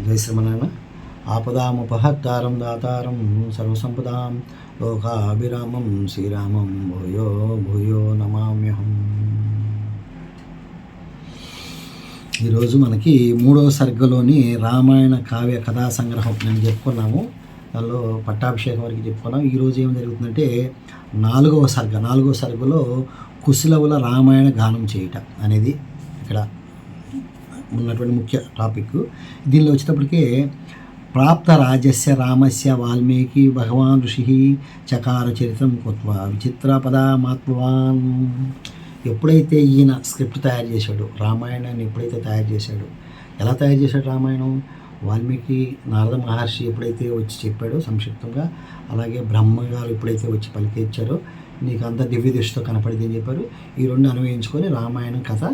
జై శ్రీమనారాయణ ఆపదాముపహత్తారం దాతారం సర్వసంపదాం లోకాభిరామం శ్రీరామం భూయో భూయో నమామ్యహం. ఈరోజు మనకి మూడవ సర్గలోని రామాయణ కావ్య కథా సంగ్రహం నేను చెప్పుకున్నాము. దానిలో పట్టాభిషేకం వరకు చెప్పుకున్నాం. ఈరోజు ఏం జరుగుతుందంటే నాలుగవ సర్గ నాలుగవ సర్గలో కుశలవుల రామాయణ గానం చేయుట అనేది ఇక్కడ ఉన్నటువంటి ముఖ్య టాపిక్. దీనిలో వచ్చేటప్పటికే ప్రాప్త రాజస్య రామస్య వాల్మీకి భగవాన్ ఋషి చకార చరిత్రం కొత్వ విచిత్ర పదామాత్మవాన్. ఎప్పుడైతే ఈయన స్క్రిప్ట్ తయారు చేశాడు రామాయణాన్ని ఎప్పుడైతే తయారు చేశాడు ఎలా తయారు చేశాడు రామాయణం? వాల్మీకి నారద మహర్షి ఎప్పుడైతే వచ్చి చెప్పాడో సంక్షిప్తంగా అలాగే బ్రహ్మగారు ఎప్పుడైతే వచ్చి పలికిచ్చారో నీకు అంత దివ్య దృష్టితో కనపడింది అని చెప్పారు. ఈ రెండు అన్వయించుకొని రామాయణం కథ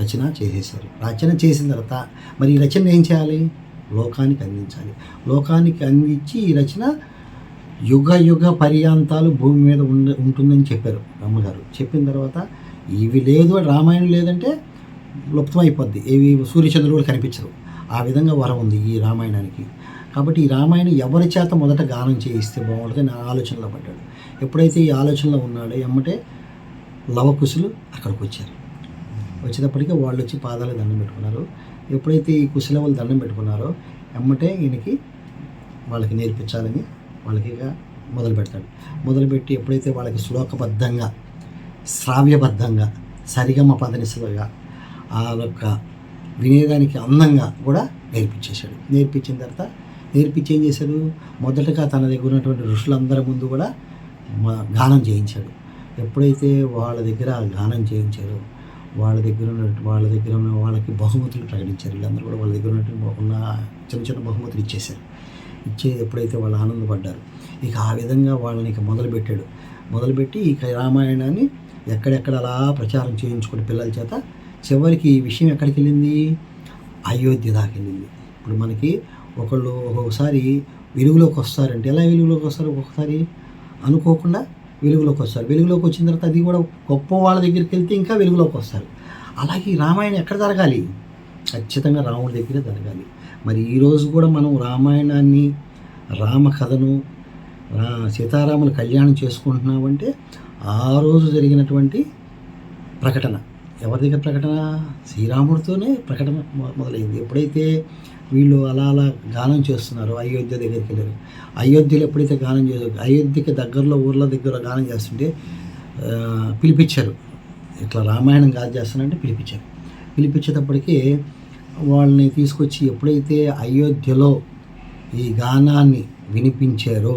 రచన చేసేసారు రచన చేసిన తర్వాత మరి ఈ రచన ఏం చేయాలి? లోకానికి అందించాలి. లోకానికి అందించి ఈ రచన యుగ యుగ పర్యాంతాలు భూమి మీద ఉండ ఉంటుందని చెప్పారు అమ్మగారు చెప్పిన తర్వాత ఇవి లేదు రామాయణం లేదంటే లుప్తం అయిపోద్ది. ఏవి సూర్యచంద్రుడు కూడా కనిపించరు. ఆ విధంగా వరం ఉంది ఈ రామాయణానికి. కాబట్టి ఈ రామాయణం ఎవరి చేత మొదట గానం చేయిస్తే బాగుంటుంది నా ఆలోచనలో పడ్డాడు. ఎప్పుడైతే ఈ ఆలోచనలో ఉన్నాడో ఎమ్మటే లవకుశులు అక్కడికి వచ్చారు. వచ్చేటప్పటికి వాళ్ళు వచ్చి పాదాలకు దండం పెట్టుకున్నారు. ఎప్పుడైతే ఈ కుశలవులు దండం పెట్టుకున్నారో ఎమ్మటే ఈయనకి వాళ్ళకి నేర్పించాలని వాళ్ళకి ఇక మొదలు పెడతాడు. మొదలుపెట్టి ఎప్పుడైతే వాళ్ళకి శ్లోకబద్ధంగా శ్రావ్యబద్ధంగా సరిగమ పదనిసలుగా ఆ యొక్క వినేదానికి అందంగా కూడా నేర్పించేశాడు. నేర్పించిన తర్వాత నేర్పించి ఏం చేశాడు? మొదటగా తన దగ్గర ఉన్నటువంటి ఋషులందరి ముందు కూడా గానం చేయించాడు. ఎప్పుడైతే వాళ్ళ దగ్గర గానం చేయించారో వాళ్ళ దగ్గర ఉన్న వాళ్ళ దగ్గర ఉన్న వాళ్ళకి బహుమతులు ప్రకటించారు. వీళ్ళందరూ కూడా వాళ్ళ దగ్గర ఉన్నటువంటి ఉన్న చిన్న చిన్న బహుమతులు ఇచ్చేశారు. ఇచ్చే ఎప్పుడైతే వాళ్ళు ఆనందపడ్డారు ఇక ఆ విధంగా వాళ్ళని ఇక మొదలుపెట్టాడు. మొదలుపెట్టి ఇక రామాయణాన్ని ఎక్కడెక్కడ అలా ప్రచారం చేయించుకుని పిల్లల చేత చివరికి ఈ విషయం ఎక్కడికి వెళ్ళింది? అయోధ్య దాకా వెళ్ళింది. ఇప్పుడు మనకి ఒకళ్ళు ఒక్కొక్కసారి వెలుగులోకి వస్తారంటే ఎలా వెలుగులోకి వస్తారు ఒక్కొక్కసారి? అనుకోకుండా వెలుగులోకి వస్తారు. వెలుగులోకి వచ్చిన తర్వాత అది కూడా గొప్ప వాళ్ళ దగ్గరికి వెళ్తే ఇంకా వెలుగులోకి వస్తారు. అలాగే రామాయణం ఎక్కడ జరగాలి? ఖచ్చితంగా రాముడి దగ్గరే జరగాలి. మరి ఈరోజు కూడా మనం రామాయణాన్ని రామకథను రా సీతారాముల కళ్యాణం చేసుకుంటున్నామంటే ఆ రోజు జరిగినటువంటి ప్రకటన. ఎవరి దగ్గర ప్రకటన? శ్రీరాముడితోనే ప్రకటన మొ- మొదలైంది. ఎప్పుడైతే వీళ్ళు అలా అలా గానం చేస్తున్నారు అయోధ్య దగ్గరికి వెళ్ళారు. అయోధ్యలో ఎప్పుడైతే గానం చేశారు అయోధ్యకి దగ్గరలో ఊర్ల దగ్గర గానం చేస్తుంటే పిలిపించారు. ఇట్లా రామాయణం గానం చేస్తానంటే పిలిపించారు. పిలిపించేటప్పటికీ వాళ్ళని తీసుకొచ్చి ఎప్పుడైతే అయోధ్యలో ఈ గానాన్ని వినిపించారో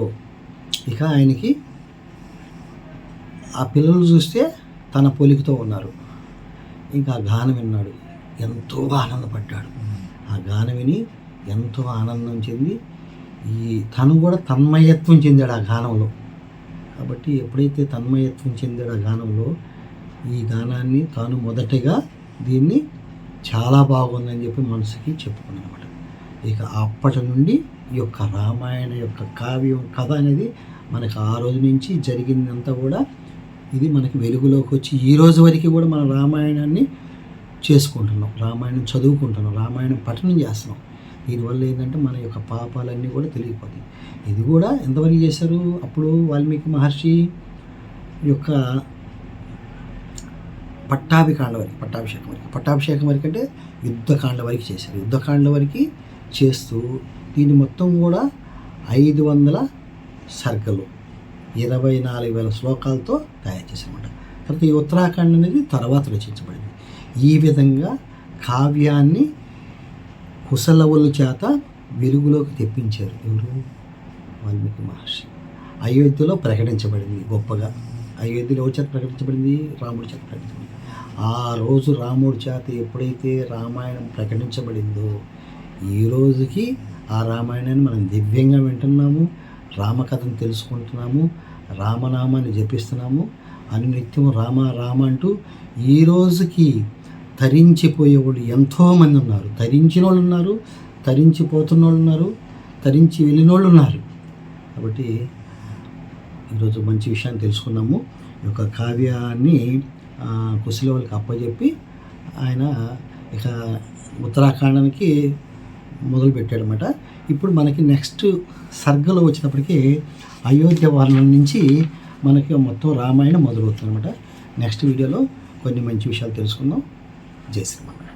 ఇక ఆయనకి ఆ పిల్లలు చూస్తే తన పోలికతో ఉన్నారు. ఇంకా గానం విన్నాడు. ఎంతో ఆనందపడ్డాడు. ఆ గానం విని ఎంతో ఆనందం చెంది ఈ తను కూడా తన్మయత్వం చెందాడు ఆ గానంలో. కాబట్టి ఎప్పుడైతే తన్మయత్వం చెందాడు ఆ గానంలో ఈ గానాన్ని తాను మొదటగా దీన్ని చాలా బాగుందని చెప్పి మనసుకి చెప్పుకున్నాడు ఇక అప్పటి నుండి ఈ యొక్క రామాయణ యొక్క కావ్యం కథ అనేది మనకు ఆ రోజు నుంచి జరిగిందంతా కూడా ఇది మనకి వెలుగులోకి వచ్చి ఈ రోజు వరకు కూడా మన రామాయణాన్ని చేసుకుంటున్నాం రామాయణం చదువుకుంటున్నాం రామాయణం పఠనం చేస్తున్నాం. దీనివల్ల ఏంటంటే మన యొక్క పాపాలన్నీ కూడా తెలియపోతాయి ఇది కూడా ఎంతవరకు చేశారు అప్పుడు వాల్మీకి మహర్షి యొక్క పట్టాభికాండ వరకు పట్టాభిషేకం వరకు. పట్టాభిషేకం వరకు అంటే యుద్ధకాండ వరకు చేశారు. యుద్ధకాండ వరకు చేస్తూ దీన్ని మొత్తం కూడా ఐదు వందల సర్గలు ఇరవై నాలుగు వేల శ్లోకాలతో తయారు చేశారన్నమాట. తర్వాత ఈ ఉత్తరాఖండ్ అనేది తర్వాత రచించబడింది. ఈ విధంగా కావ్యాన్ని కుశలవుల చేత వెలుగులోకి తెప్పించారు ఎవరు? వాల్మీకి మహర్షి. అయోధ్యలో ప్రకటించబడింది గొప్పగా. అయోధ్యలో ఎవరి చేత ప్రకటించబడింది? రాముడి చేత ప్రకటించబడింది. ఆ రోజు రాముడి చేత ఎప్పుడైతే రామాయణం ప్రకటించబడిందో ఈ రోజుకి ఆ రామాయణాన్ని మనం దివ్యంగా వింటున్నాము రామకథను తెలుసుకుంటున్నాము రామనామాన్ని జపిస్తున్నాము అనునిత్యం రామ రామ అంటూ ఈ రోజుకి తరించిపోయేవాళ్ళు ఎంతోమంది ఉన్నారు. తరించిన వాళ్ళు ఉన్నారు తరించిపోతున్న వాళ్ళు ఉన్నారు తరించి వెళ్ళిన వాళ్ళు ఉన్నారు కాబట్టి ఈరోజు మంచి విషయాన్ని తెలుసుకున్నాము. ఈ యొక్క కావ్యాన్ని కుశల వాళ్ళకి అప్పచెప్పి ఆయన ఇక ఉత్తరాఖండానికి మొదలుపెట్టాడనమాట ఇప్పుడు మనకి నెక్స్ట్ సర్గలో వచ్చినప్పటికీ అయోధ్య వర్ణం నుంచి మనకి మొత్తం రామాయణం మొదలవుతుంది అనమాట నెక్స్ట్ వీడియోలో కొన్ని మంచి విషయాలు తెలుసుకుందాం. జై శ్రీమన్నారాయణ.